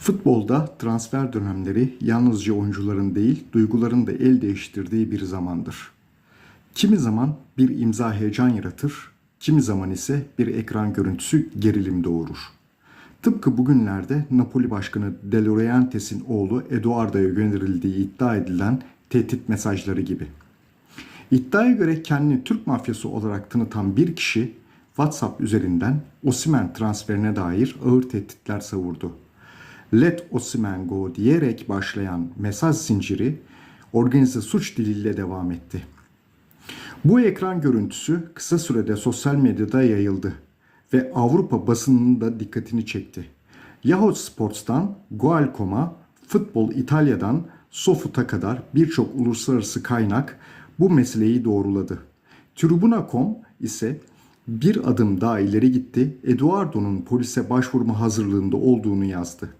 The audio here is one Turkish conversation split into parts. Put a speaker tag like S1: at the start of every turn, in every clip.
S1: Futbolda transfer dönemleri yalnızca oyuncuların değil, duyguların da el değiştirdiği bir zamandır. Kimi zaman bir imza heyecan yaratır, kimi zaman ise bir ekran görüntüsü gerilim doğurur. Tıpkı bugünlerde Napoli Başkanı De Laurentiis'in oğlu Eduardo'ya gönderildiği iddia edilen tehdit mesajları gibi. İddiaya göre kendini Türk mafyası olarak tanıtan bir kişi WhatsApp üzerinden Osimen transferine dair ağır tehditler savurdu. Let Osimen go diyerek başlayan mesaj zinciri organize suç diliyle devam etti. Bu ekran görüntüsü kısa sürede sosyal medyada yayıldı ve Avrupa basınının da dikkatini çekti. Yahoo Sports'tan Goal.com'a, Futbol İtalya'dan Sofut'a kadar birçok uluslararası kaynak bu meseleyi doğruladı. Tribuna.com ise bir adım daha ileri gitti, Eduardo'nun polise başvurma hazırlığında olduğunu yazdı.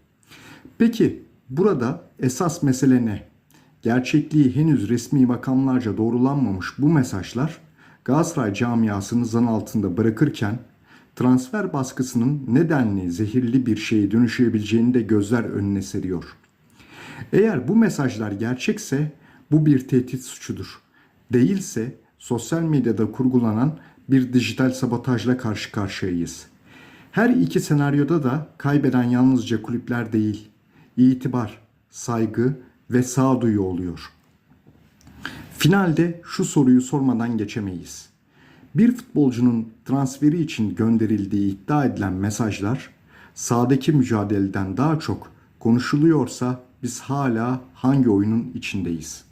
S1: Peki burada esas mesele ne? Gerçekliği henüz resmi makamlarca doğrulanmamış bu mesajlar Galatasaray camiasını zan altında bırakırken transfer baskısının nedenli zehirli bir şeye dönüşebileceğini de gözler önüne seriyor. Eğer bu mesajlar gerçekse bu bir tehdit suçudur. Değilse sosyal medyada kurgulanan bir dijital sabotajla karşı karşıyayız. Her iki senaryoda da kaybeden yalnızca kulüpler değil, itibar, saygı ve sağduyu oluyor. Finalde şu soruyu sormadan geçemeyiz. Bir futbolcunun transferi için gönderildiği iddia edilen mesajlar sahadaki mücadeleden daha çok konuşuluyorsa biz hala hangi oyunun içindeyiz?